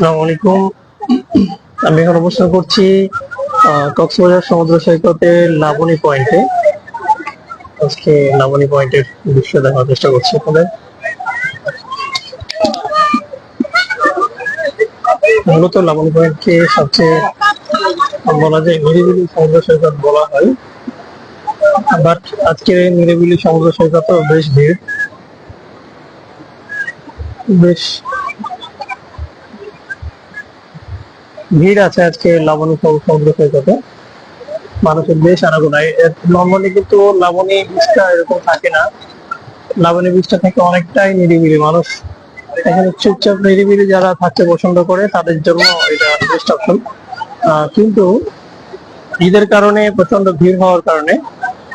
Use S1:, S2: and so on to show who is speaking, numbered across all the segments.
S1: আসসালামু আলাইকুম। আমি এখন অবস্থান করছি কক্সবাজার সমুদ্র সৈকতের লাবণী পয়েন্টে। আজকে লাবণী পয়েন্টের দৃশ্য দেখার চেষ্টা করছি আপনাদের। মূলত লাবণী পয়েন্টকে সবচেয়ে বলা যায় নিরিবিলি সমুদ্র সৈকত বলা হয়। বাট আজকে নিরিবিলি সমুদ্র সৈকত বেশ ভিড়। বেশ ভিড় আছে আজকে লাবণী সমুদ্র সৈকতে মানুষের বেশ আনাগোনায় নর্মালি কিন্তু লাবণী বীজটা এরকম থাকে না। লাবণী বীজটা থেকে অনেকটাই নিরিবিলি মানুষ। এখানে চুপচাপ নিরিবিলি যারা থাকতে পছন্দ করে, তাদের জন্য এটা বেস্ট অপশন কিন্তু ঈদের কারণে প্রচণ্ড ভিড় হওয়ার কারণে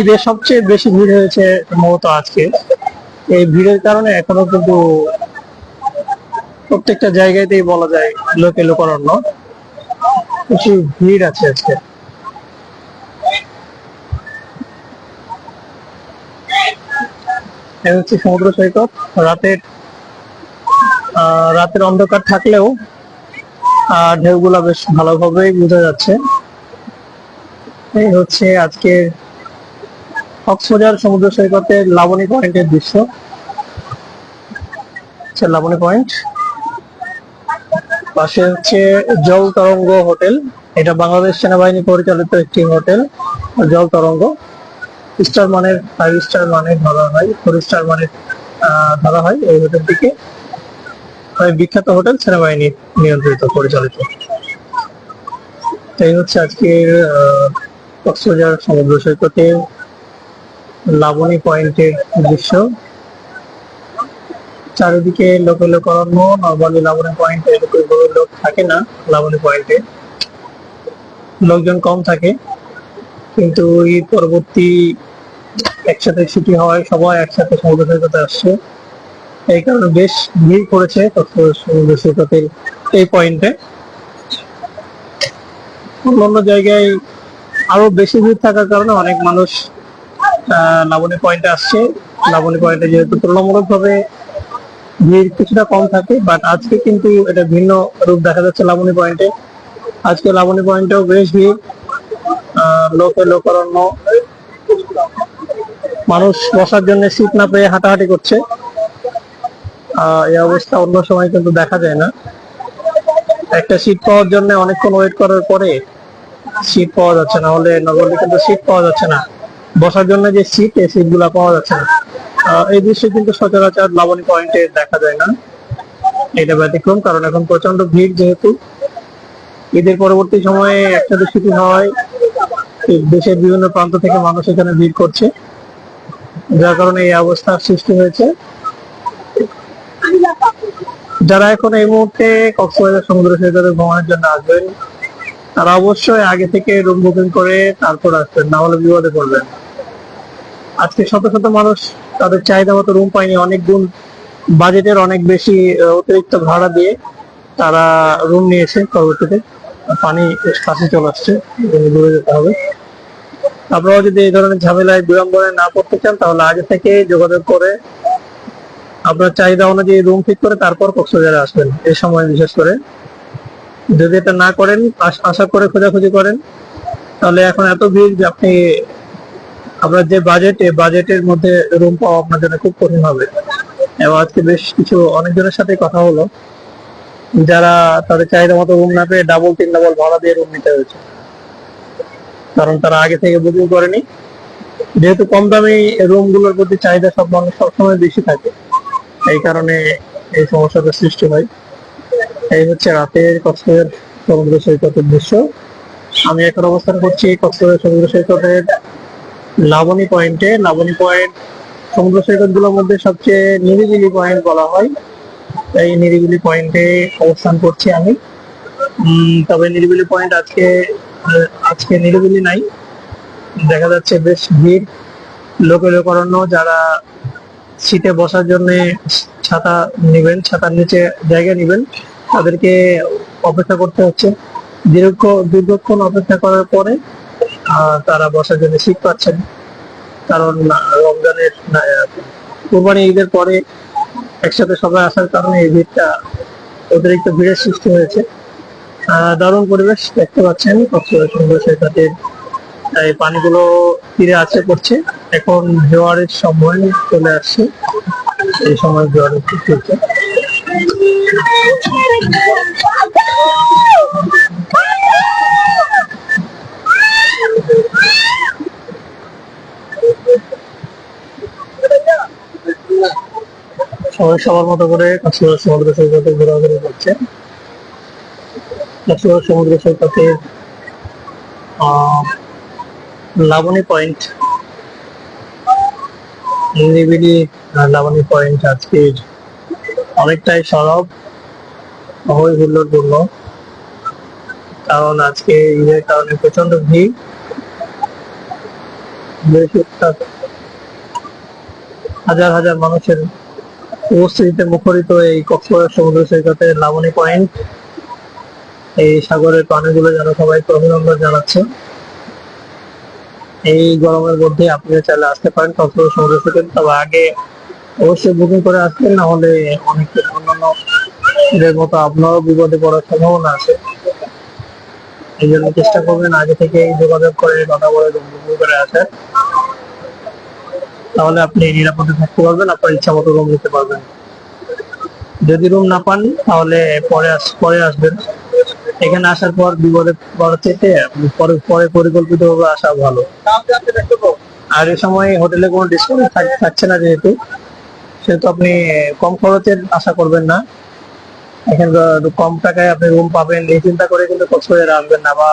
S1: ঈদের সবচেয়ে বেশি ভিড় হয়েছে মূলত আজকে। এই ভিড়ের কারণে এখনও কিন্তু প্রত্যেকটা জায়গাতেই বলা যায় লোকে লোকারণ্য। প্রচুর ভিড় আছে আজকে। হচ্ছে সমুদ্র সৈকত। রাতের রাতের অন্ধকার থাকলেও ঢেউগুলা বেশ ভালোভাবেই বোঝা যাচ্ছে। এই হচ্ছে আজকের কক্সবাজার সমুদ্র সৈকতের লাবণী পয়েন্টের দৃশ্য। হচ্ছে লাবণী পয়েন্ট। পাশে হচ্ছে জল তরঙ্গ হোটেল। এটা বাংলাদেশ সেনাবাহিনী পরিচালিত একটি হোটেল জল তরঙ্গ। স্টার মানের ফাইভ স্টার মানের ধরা হয় ফোর স্টার আহ, ধরা হয় এই হোটেলটিকে বিখ্যাত হোটেল সেনাবাহিনী নিয়ন্ত্রিত পরিচালিত। এই হচ্ছে আজকের কক্সবাজার সমুদ্র সৈকতে লাবণী পয়েন্টের দৃশ্য। চারিদিকে লোকে লোকারণ্য নর্মালি লাবণী পয়েন্টে এরকম লোক থাকে না, লাবণী পয়েন্টে লোকজন কম থাকে, কিন্তু ঈদ পরবর্তী একসাথে ছুটি হওয়ায় সবাই একসাথে সমুদ্র সৈকতে আসছে। এই কারণে বেশ ভিড় করেছে সমুদ্র সৈকতের এই পয়েন্টে অন্যান্য জায়গায় আরও বেশি ভিড় থাকার কারণে অনেক মানুষ লাবণী পয়েন্টে আসছে। লাবণী পয়েন্টে যেহেতু তুলনামূলকভাবে ভিড় কিছুটা কম থাকে বাট আজকে কিন্তু এটা ভিন্ন রূপ দেখা যাচ্ছে লাবণী পয়েন্টে আজকে লাবণী পয়েন্টেও বেশ ভিড়। লোকে লোকারণ্য। মানুষ বসার জন্য সিট না পেয়ে হাঁটাহাঁটি করছে। এই অবস্থা অন্য সময় কিন্তু দেখা যায় না। একটা সিট পাওয়ার জন্য অনেকক্ষণ ওয়েট করার পরে সিট পাওয়া যাচ্ছে না, হলে নগরলি কিন্তু সিট পাওয়া যাচ্ছে না। বসার জন্য যে সিট এই সিটগুলা পাওয়া যাচ্ছে না। এই দৃশ্য কিন্তু সচরাচর লাবণী পয়েন্টে দেখা যায় না। এটা ব্যতিক্রম, কারণ এখন প্রচণ্ড ভিড় যেহেতু। ঈদের পরবর্তী সময়ে ছুটি হওয়ায় এই দেশের বিভিন্ন প্রান্ত থেকে মানুষ এখানে ভিড় করছে, যার কারণে এই অবস্থার সৃষ্টি হয়েছে। যারা এখন এই মুহূর্তে কক্সবাজার সমুদ্র সৈকতে ভ্রমণের জন্য আসবেন, তারা অবশ্যই আগে থেকে রুম বুকিং করে তারপর আসবেন, না হলে বিপদে পড়বেন। আজকে শত শত মানুষ তাদের চাহিদা মতো রুম পায়নি, অনেক গুণ বাজেটের অনেক বেশি অতিরিক্ত ভাড়া দিয়ে তারা রুম নিয়েছে পরবর্তীতে পানি কাছে চলে আসছে দূরে যেতে হবে। আপনারাও যদি এই ধরনের ঝামেলায় বিড়ম্বনায় না পড়তে চান, তাহলে আগে থেকে যোগাযোগ করে আপনার চাহিদা অনুযায়ী রুম ঠিক করে তারপর কক্সবাজারে আসবেন এই সময় বিশেষ করে। যদি এটা না করেন আশা করে খোঁজাখুঁজি করেন, তাহলে এখন এত ভিড় যে আপনি আপনার যে বাজেট এই বাজেটের মধ্যে রুম পাওয়া আপনার জন্য খুব কঠিন হবে। এবং আজকে বেশ কিছু অনেকজনের সাথে কথা হলো। যারা তাদের চাহিদা মতো রুম না পেয়ে ডাবল তিন ডাবল ভাড়া দিয়ে রুম নিতে হয়েছে। কারণ তারা আগে থেকে বুকিং করেনি। যেহেতু কম দামি রুমগুলোর প্রতি চাহিদা সব মানুষ সবসময় বেশি থাকে, এই কারণে এই সমস্যাটা সৃষ্টি হয়। এই হচ্ছে রাতের কক্সবাজার সমুদ্র সৈকতের দৃশ্য। আমি এখন অবস্থান করছি কক্সবাজার সমুদ্র সৈকতের লাবণী পয়েন্টে লাবণী পয়েন্ট সমুদ্র সৈকতগুলোর মধ্যে সবচেয়ে নিরিবিলি পয়েন্ট বলা হয়। এই নিরিবিলি পয়েন্টে অবস্থান করছি আমি। তবে নিরিবিলি পয়েন্ট আজকে আজকে নিরিবিলি নাই। দেখা যাচ্ছে বেশ ভিড় লোকে লোকারণ্য যারা সিটে বসার জন্য ছাতা নেবেন, ছাতার নিচে জায়গা নেবেন, তাদেরকে অপেক্ষা করতে হচ্ছে। দীর্ঘ, দীর্ঘক্ষণ অপেক্ষা করার পরে তারা বসার জন্য সিট পাচ্ছেন। কারণ রমজানের কুরবানি ঈদের পরে একসাথে সবাই আসার কারণে এই ভিড়টা অতিরিক্ত ভিড়ের সৃষ্টি হয়েছে। দারুণ পরিবেশ দেখতে পাচ্ছেন কক্সবাজার সুন্দর সৈকতের এই পানিগুলো তীরে আছে পড়ছে এখন জোয়ারের সময় চলে আসছে। এই সময় জোয়ারের সৃষ্টি হচ্ছে সবাই সবার মতো করে কক্সবাজার সমুদ্র সৈকতে ঘোরাঘুরি করছে। সমুদ্র লাবণী পয়েন্ট লাবণী পয়েন্ট অনেকটাই সরব হই হুল্লোড়পূর্ণ কারণ আজকে ঈদের কারণে প্রচণ্ড ভিড়। হাজার হাজার মানুষের উপস্থিতিতে মুখরিত এই কক্সবাজার সমুদ্র সৈকতের লাবণী পয়েন্ট। এই সাগরের পানিগুলো যেন সবাইকে অভিনন্দন জানাচ্ছে। এই গরমের মধ্যে আপনি চাইলে আসতে পারেন কক্সবাজার সমুদ্র সৈকত। তবে আগে অবশ্যই বুকিং করে আসবেন না হলে অনেক অন্যান্য এদের মতো আপনারও বিপদে পড়ার সম্ভাবনা আছে। এই জন্য চেষ্টা করবেন আগে থেকে যোগাযোগ করে কথা বলে বুকিং করে আসার তাহলে আপনি নিরাপদে থাকতে পারবেন, আপনার ইচ্ছা মতো রুম নিতে পারবেন। যদি রুম না পান, তাহলে পরে আস, পরে আসবেন। এখানে আসার পর বিপদে পড়ার আপনি পরে পরে পরিকল্পিত ভাবে আসা ভালো। আর এই সময় হোটেলে কোনো ডিসকাউন্ট থাকছে না যেহেতু, সেহেতু আপনি কম খরচের আশা করবেন না। এখানে কম টাকায় আপনি রুম পাবেন, এই চিন্তা করে কিন্তু কক্সবাজারে আসবেন না বা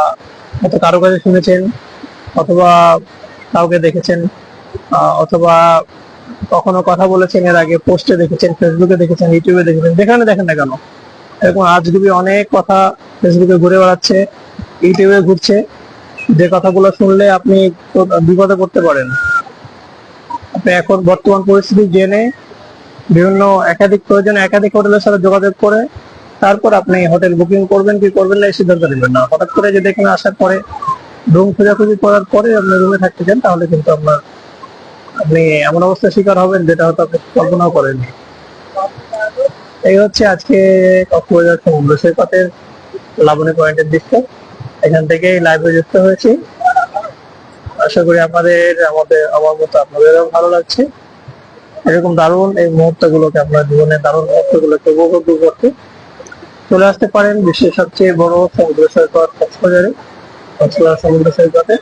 S1: হয়তো কারও কাছে শুনেছেন অথবা কাউকে দেখেছেন। অথবা কখনো কথা বলেছেন এর আগে, পোস্টে দেখেছেন, ফেসবুকে দেখেছেন, ইউটিউবে দেখেছেন, যেখানে দেখেন না কেন, এরকম আজগুবি অনেক কথা ফেসবুকে ঘুরে বেড়াচ্ছে, ইউটিউবে ঘুরছে, যে কথাগুলো শুনলে আপনি বিপদে পড়তে পারেন। আপনি এখন বর্তমান পরিস্থিতি জেনে বিভিন্ন একাধিক প্রয়োজনে একাধিক হোটেলের সাথে যোগাযোগ করে তারপর আপনি হোটেল বুকিং করবেন, কি করবেন না এই সিদ্ধান্ত নেবেন না। হঠাৎ করে যদি এখানে আসার পরে রুম খোঁজাখুঁজি করার পরে আপনি রুমে থাকতে চান, তাহলে কিন্তু আপনার আপনি এমন অবস্থার শিকার হবেন যেটা হয়তো আপনি কল্পনাও করেননি। এই হচ্ছে আজকে কক্সবাজার সমুদ্র সৈকতের লাবণী পয়েন্টের দৃশ্য। এখান থেকে লাইভে যুক্ত হয়েছি। আশা করি আপনাদের, আমাদের, আমার মতো আপনাদেরও ভালো লাগছে। এরকম দারুণ এই মুহূর্তগুলোকে আপনার জীবনে দারুণ মুহূর্তগুলোকে উপভোগ করতে চলে আসতে পারেন বিশ্বের সবচেয়ে বড় সমুদ্র সৈকত কক্সবাজারে। কক্সবাজার সমুদ্র সৈকতে।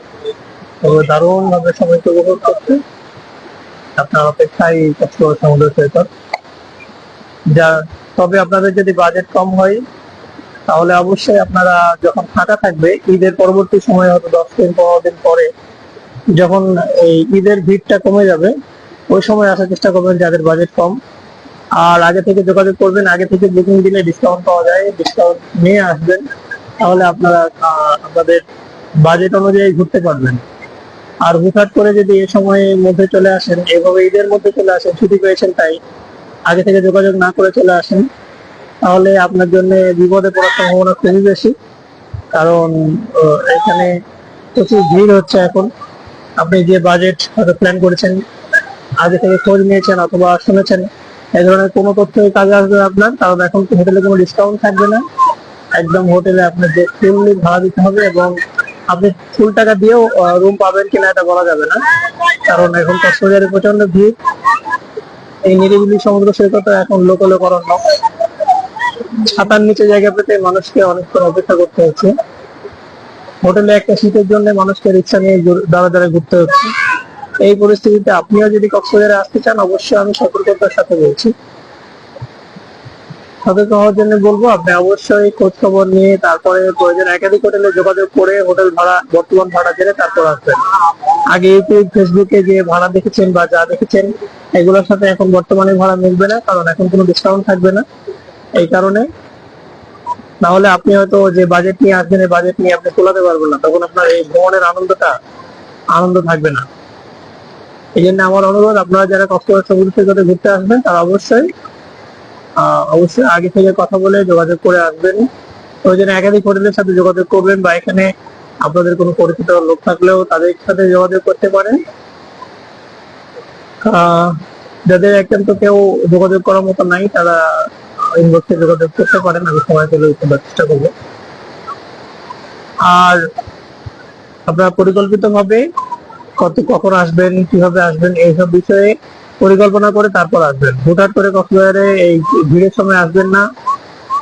S1: তবে দারুণ ভাবে সময়কে উপভোগ করতে আপনার অপেক্ষায় কক্সবাজার সমুদ্র সৈকত। যা, তবে আপনাদের যদি বাজেট কম হয়, তাহলে অবশ্যই আপনারা যখন ফাঁকা থাকবে, ঈদের পরবর্তী সময় হয়তো দশ দিন, পনেরো দিন পরে যখন এই ঈদের ভিড়টা কমে যাবে, ওই সময় আসার চেষ্টা করবেন যাদের বাজেট কম। আর আগে থেকে যোগাযোগ করবেন, আগে থেকে বুকিং দিলে ডিসকাউন্ট পাওয়া যায় ডিসকাউন্ট নিয়ে আসবেন, তাহলে আপনারা আপনাদের বাজেট অনুযায়ী ঘুরতে পারবেন। আর হুটহাট করে যদি এ সময়ের মধ্যে চলে আসেন, এভাবে ঈদের মধ্যে চলে আসেন, ছুটি পেয়েছেন তাই আগে থেকে যোগাযোগ না করে চলে আসেন, তাহলে আপনার জন্য বিপদে পড়ার সম্ভাবনা খুবই বেশি। কারণ এখানে প্রচুর ভিড় হচ্ছে এখন। আপনি যে বাজেট হয়তো প্ল্যান করেছেন, আগে থেকে খোঁজ নিয়েছেন অথবা শুনেছেন এই ধরনের কোনো তথ্যই কাজে আসবে আপনার, কারণ এখন হোটেলে কোনো ডিসকাউন্ট থাকবে না। একদম হোটেলে আপনার যে ফুললি ভাড়া দিতে হবে এবং আপনি ফুল টাকা দিয়েও রুম পাবেন কিনা এটা বলা যাবে না। কারণ এখন কক্সবাজারে প্রচণ্ড ভিড়। এই নিরিবিলি সমুদ্র সৈকত এখন লোকলকরণ ছাতার নিচে জায়গা পেতে মানুষকে অনেকক্ষণ অপেক্ষা করতে হচ্ছে। হোটেলে একটা শীতের জন্য মানুষকে রিক্সা নিয়ে দাঁড়া দাঁড়া ঘুরতে হচ্ছে। এই পরিস্থিতিতে আপনিও যদি কক্সবাজারে আসতে চান, অবশ্যই আমি সতর্কতার সাথে বলছি। সতর্ক হওয়ার জন্য বলব, আপনি অবশ্যই খোঁজ খবর নিয়ে তারপরে প্রয়োজন একাধিক হোটেলে যোগাযোগ করে হোটেল ভাড়া, বর্তমান ভাড়া জেনে তারপর আসবেন। আগে ইউটিউব, ফেসবুকে যে ভাড়া দেখেছেন বা যা দেখেছেন, এগুলোর সাথে এখন বর্তমানে ভাড়া মিলবে না, কারণ এখন কোনো ডিসকাউন্ট থাকবে না। এই কারণে না হলে আপনি হয়তো যে বাজেট নিয়ে আসবেন, এই বাজেট নিয়ে আপনি তোলাতে পারবেন না। তখন আপনার এই ভ্রমণের আনন্দটা, আনন্দ থাকবে না। এই জন্য আমার অনুরোধ, আপনারা যারা কক্সবাজার সমুদ্র সৈকতে ঘুরতে আসবেন, তারা অবশ্যই অবশ্যই আগে থেকে কথা বলে যোগাযোগ করে আসবেন। প্রয়োজনে একাধিক হোটেলের সাথে যোগাযোগ করবেন বা এখানে আপনাদের কোনো পরিচিত লোক থাকলেও তাদের সাথে যোগাযোগ করতে পারেন। যাদের একান্ত কেউ যোগাযোগ করার মতো নাই, তারা ইনবক্সে যোগাযোগ করতে পারেন। আমি সময় পেলে দেওয়ার চেষ্টা করব। আর আপনারা পরিকল্পিত ভাবে কত কখন আসবেন, কীভাবে আসবেন, এইসব বিষয়ে পরিকল্পনা করে তারপর আসবেন। হুটহাট করে কক্সবাজারে এই ভিড়ের সময় আসবেন না,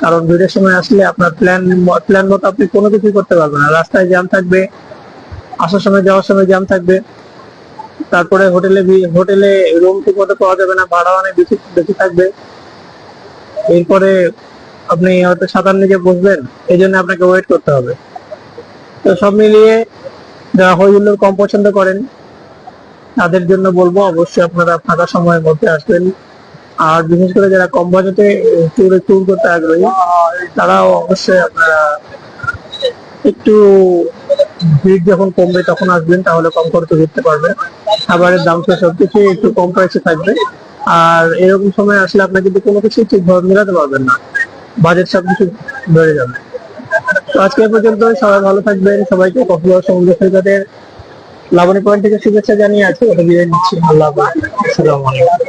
S1: কারণ ভিড়ের সময় আসলে আপনার প্ল্যান প্ল্যান মতো আপনি কোনো কিছুই করতে পারবেন না। রাস্তায় জ্যাম থাকবে, আসার সময়, যাওয়ার সময় জ্যাম থাকবে। তারপরে হোটেলে হোটেলে রুম ঠিক মতো পাওয়া যাবে না, ভাড়া অনেক বেশি বেশি থাকবে। এরপরে আপনি হয়তো সাঁতার নিজে বসবেন এই জন্য আপনাকে ওয়েট করতে হবে। তো সব মিলিয়ে যারা হইহুল্লোর কম পছন্দ করেন তাদের জন্য বলব, অবশ্যই আপনারা ফাঁকা সময়ের মধ্যে আসবেন। আর বিশেষ করে যারা কম বাজেটে ট্যুরে ট্যুর করতে আগ্রহী, তারাও অবশ্যই আপনারা একটু ভিড় যখন কমবে তখন আসবেন, তাহলে কম খরচে ঘুরতে পারবেন। খাবারের দাম তো সবকিছু একটু কম প্রাইসে থাকবে। আর এরকম সময় আসলে আপনি কিন্তু কোনো কিছু ঠিকভাবে মেলাতে পারবেন না। বাজেট সবকিছু বেড়ে যাবে। তো আজকে পর্যন্ত সবাই ভালো থাকবেন। সবাইকে কক্সবাজার সমুদ্র সৈকতের লাবণী পয়েন্ট থেকে শুভেচ্ছা জানিয়ে আছি ওটা বিদায় নিচ্ছি আল্লাহ। আসসালামু আলাইকুম